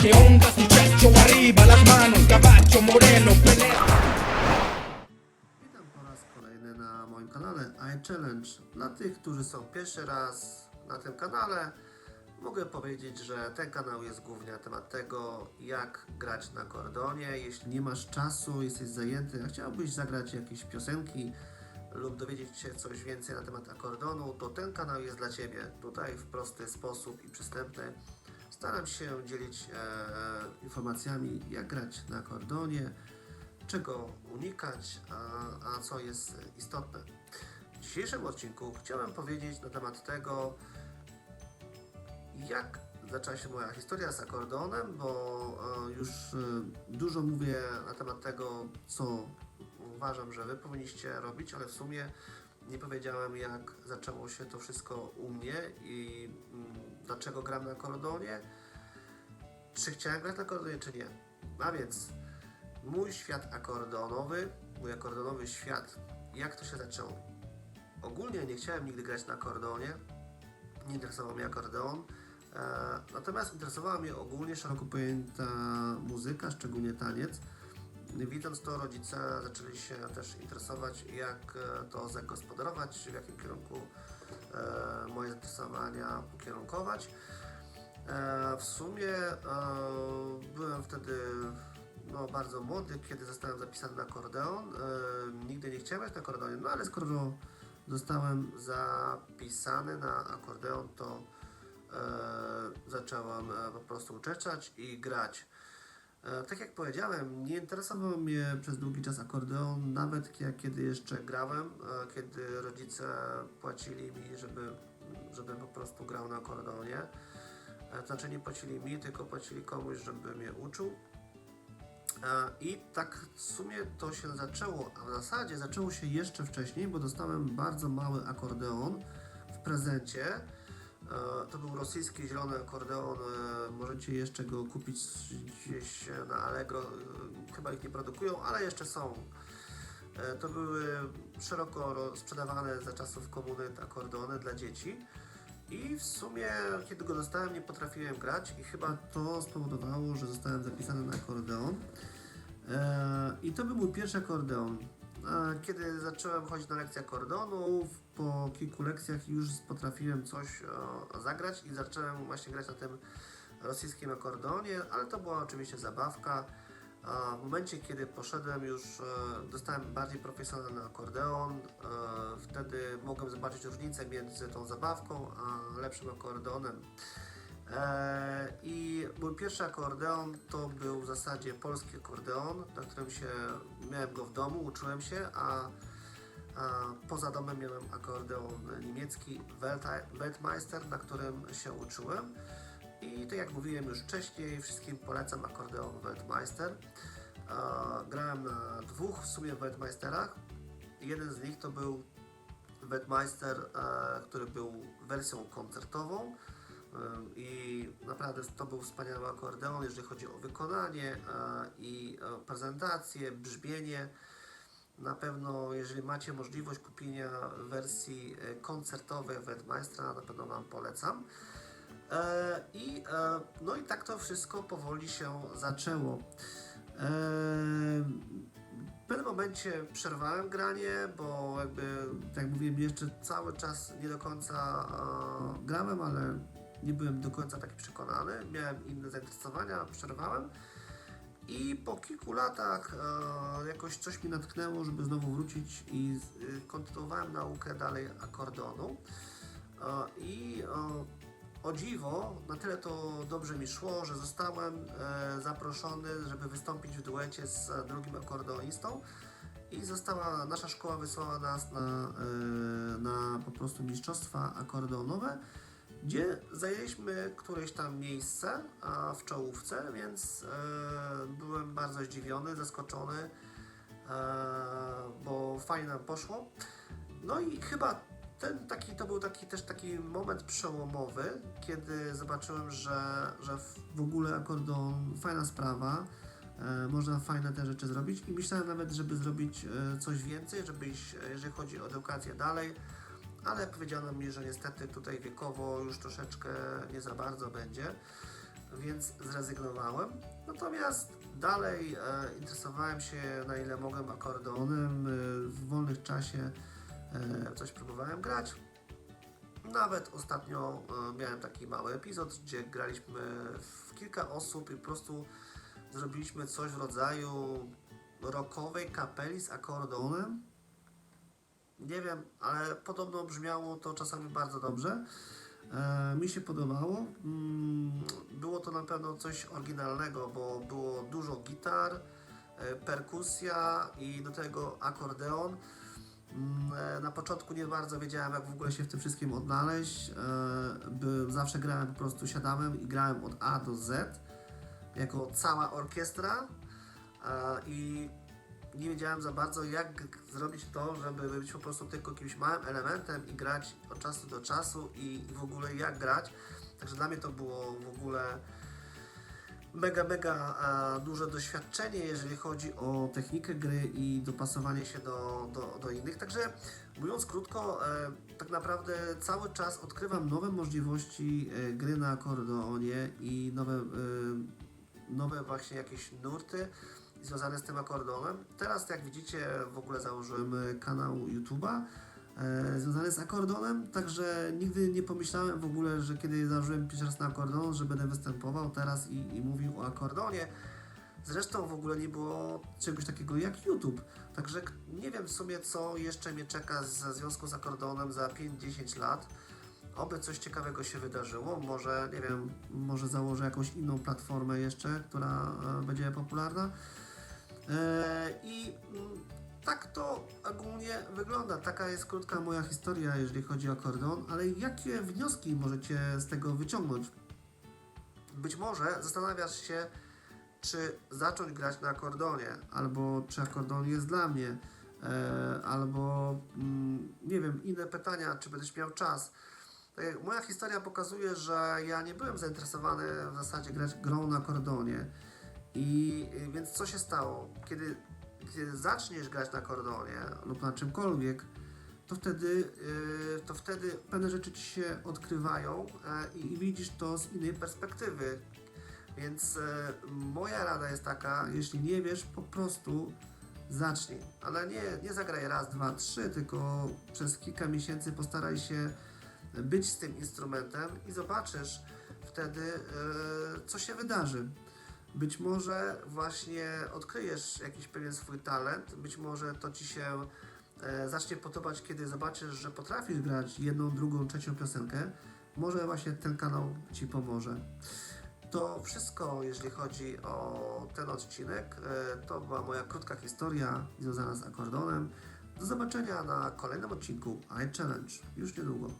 ¿Qué onda muchacho? Arriba las manos, caballo moreno, pelea. Witam po raz kolejny na moim kanale iChallenge. Dla tych, którzy są pierwszy raz na tym kanale, mogę powiedzieć, że ten kanał jest głównie na temat tego, jak grać na akordeonie. Jeśli nie masz czasu, jesteś zajęty, a chciałbyś zagrać jakieś piosenki lub dowiedzieć się coś więcej na temat akordeonu, to ten kanał jest dla Ciebie. Tutaj w prosty sposób i przystępny staram się dzielić e, informacjami, jak grać na akordeonie, czego unikać, a, a co jest istotne. W dzisiejszym odcinku chciałem powiedzieć na temat tego, jak zaczęła się moja historia z akordeonem, bo e, już e, dużo mówię na temat tego, co uważam, że Wy powinniście robić, ale w sumie nie powiedziałem, jak zaczęło się to wszystko u mnie i mm, dlaczego gram na akordeonie, czy chciałem grać na akordeonie, czy nie. A więc mój świat akordeonowy, mój akordeonowy świat, jak to się zaczęło? Ogólnie nie chciałem nigdy grać na akordeonie, nie interesował mnie akordeon, e, natomiast interesowała mnie ogólnie szeroko pojęta muzyka, szczególnie taniec. Widząc to, rodzice zaczęli się też interesować, jak e, to zagospodarować, w jakim kierunku moje zainteresowania ukierunkować. E, w sumie e, byłem wtedy no, bardzo młody, kiedy zostałem zapisany na akordeon. E, nigdy nie chciałem grać na akordeonie, no ale skoro zostałem zapisany na akordeon, to e, zacząłem e, po prostu uczeszczać i grać. E, tak jak powiedziałem, nie interesował mnie przez długi czas akordeon, nawet kiedy jeszcze grałem, e, kiedy rodzice płacili mi, żeby, żeby po prostu grał na akordeonie. E, znaczy nie płacili mi, tylko płacili komuś, żeby mnie uczył. I tak w sumie to się zaczęło, a w zasadzie zaczęło się jeszcze wcześniej, bo dostałem bardzo mały akordeon w prezencie. E, To był rosyjski zielony akordeon. e, Możecie jeszcze go kupić gdzieś na Allegro. e, Chyba ich nie produkują, ale jeszcze są. To były szeroko ro- sprzedawane za czasów komuny akordeony dla dzieci. I w sumie, kiedy go dostałem, nie potrafiłem grać i chyba to spowodowało, że zostałem zapisany na akordeon. I to był mój pierwszy akordeon. E, Kiedy zacząłem chodzić na lekcje akordeonu, po kilku lekcjach już potrafiłem coś e, zagrać i zacząłem właśnie grać na tym rosyjskim akordeonie, ale to była oczywiście zabawka. A w momencie, kiedy poszedłem już, e, dostałem bardziej profesjonalny akordeon, e, wtedy mogłem zobaczyć różnicę między tą zabawką a lepszym akordeonem. E, I mój pierwszy akordeon to był w zasadzie polski akordeon, na którym się miałem go w domu, uczyłem się, a, a poza domem miałem akordeon niemiecki Weltmeister, na którym się uczyłem. I tak jak mówiłem już wcześniej, wszystkim polecam akordeon Weltmeister. E, grałem na dwóch w sumie Weltmeisterach. Jeden z nich to był Weltmeister, e, który był wersją koncertową. I naprawdę to był wspaniały akordeon, jeżeli chodzi o wykonanie e, i e, prezentację, brzmienie. Na pewno, jeżeli macie możliwość kupienia wersji e, koncertowej Weltmeistera, na pewno Wam polecam. I, no i tak to wszystko powoli się zaczęło. W pewnym momencie przerwałem granie, bo jakby, tak jak mówiłem, jeszcze cały czas nie do końca grałem, ale nie byłem do końca taki przekonany. Miałem inne zainteresowania, przerwałem. I po kilku latach e, jakoś coś mi natknęło, żeby znowu wrócić i e, kontynuowałem naukę dalej akordeonu. E, I e, o dziwo, na tyle to dobrze mi szło, że zostałem e, zaproszony, żeby wystąpić w duecie z drugim akordeonistą i została, nasza szkoła wysłała nas na, e, na po prostu mistrzostwa akordeonowe, gdzie zajęliśmy któreś tam miejsce w czołówce, więc e, byłem bardzo zdziwiony, zaskoczony, e, bo fajnie nam poszło. No i chyba ten taki, to był taki też taki moment przełomowy, kiedy zobaczyłem, że, że w ogóle akordeon fajna sprawa, e, można fajne te rzeczy zrobić i myślałem nawet, żeby zrobić coś więcej, żeby iść, jeżeli chodzi o edukację dalej, ale powiedziano mi, że niestety tutaj wiekowo już troszeczkę nie za bardzo będzie. więc zrezygnowałem. Natomiast dalej e, interesowałem się na ile mogłem akordeonem, e, w wolnych czasie e, coś próbowałem grać. Nawet ostatnio e, miałem taki mały epizod, gdzie graliśmy w kilka osób i po prostu zrobiliśmy coś w rodzaju rockowej kapeli z akordeonem. Nie wiem, ale podobno brzmiało to czasami bardzo dobrze. E, mi się podobało. Mm, było to na pewno coś oryginalnego, bo było dużo gitar, e, perkusja i do tego akordeon. Mm, e, Na początku nie bardzo wiedziałem, jak w ogóle się w tym wszystkim odnaleźć. Zawsze grałem po prostu, siadałem i grałem od A do Z, jako cała orkiestra. I nie wiedziałem za bardzo, jak zrobić to, żeby być po prostu tylko jakimś małym elementem i grać od czasu do czasu i w ogóle jak grać. Także dla mnie to było w ogóle mega, mega e, duże doświadczenie, jeżeli chodzi o technikę gry i dopasowanie się do, do, do innych. Także mówiąc krótko, e, tak naprawdę cały czas odkrywam nowe możliwości e, gry na akordeonie i nowe, e, nowe właśnie jakieś nurty związane z tym akordeonem. Teraz, jak widzicie, w ogóle założyłem e, kanał YouTube'a e, związany z akordeonem, także nigdy nie pomyślałem w ogóle, że kiedy założyłem pierwszy raz na akordeon, że będę występował teraz i, i mówił o akordeonie. Zresztą w ogóle nie było czegoś takiego jak YouTube. Także nie wiem w sumie, co jeszcze mnie czeka ze związku z akordeonem za 5-10 lat. Oby coś ciekawego się wydarzyło. Może, nie wiem, może założę jakąś inną platformę jeszcze, która e, będzie popularna. E, I mm, tak to ogólnie wygląda. Taka jest krótka moja historia, jeżeli chodzi o akordeon, ale jakie wnioski możecie z tego wyciągnąć? Być może zastanawiasz się, czy zacząć grać na akordeonie, albo czy akordeon jest dla mnie, e, albo mm, nie wiem, inne pytania, czy będziesz miał czas. Jak Moja historia pokazuje, że ja nie byłem zainteresowany w zasadzie grać grą na akordeonie. I y, więc co się stało? Kiedy, kiedy zaczniesz grać na akordeonie lub na czymkolwiek, to wtedy, y, to wtedy pewne rzeczy ci się odkrywają e, i, widzisz to z innej perspektywy. Więc moja rada jest taka, jeśli nie wiesz, po prostu zacznij. Ale nie, nie zagraj raz, dwa, trzy, tylko przez kilka miesięcy postaraj się być z tym instrumentem i zobaczysz wtedy, co się wydarzy. Być może właśnie odkryjesz jakiś pewien swój talent, być może to ci się e, zacznie podobać, kiedy zobaczysz, że potrafisz grać jedną, drugą, trzecią piosenkę. Może właśnie ten kanał ci pomoże. To wszystko, jeśli chodzi o ten odcinek. E, To była moja krótka historia związana z akordeonem. Do zobaczenia na kolejnym odcinku iChallenge już niedługo.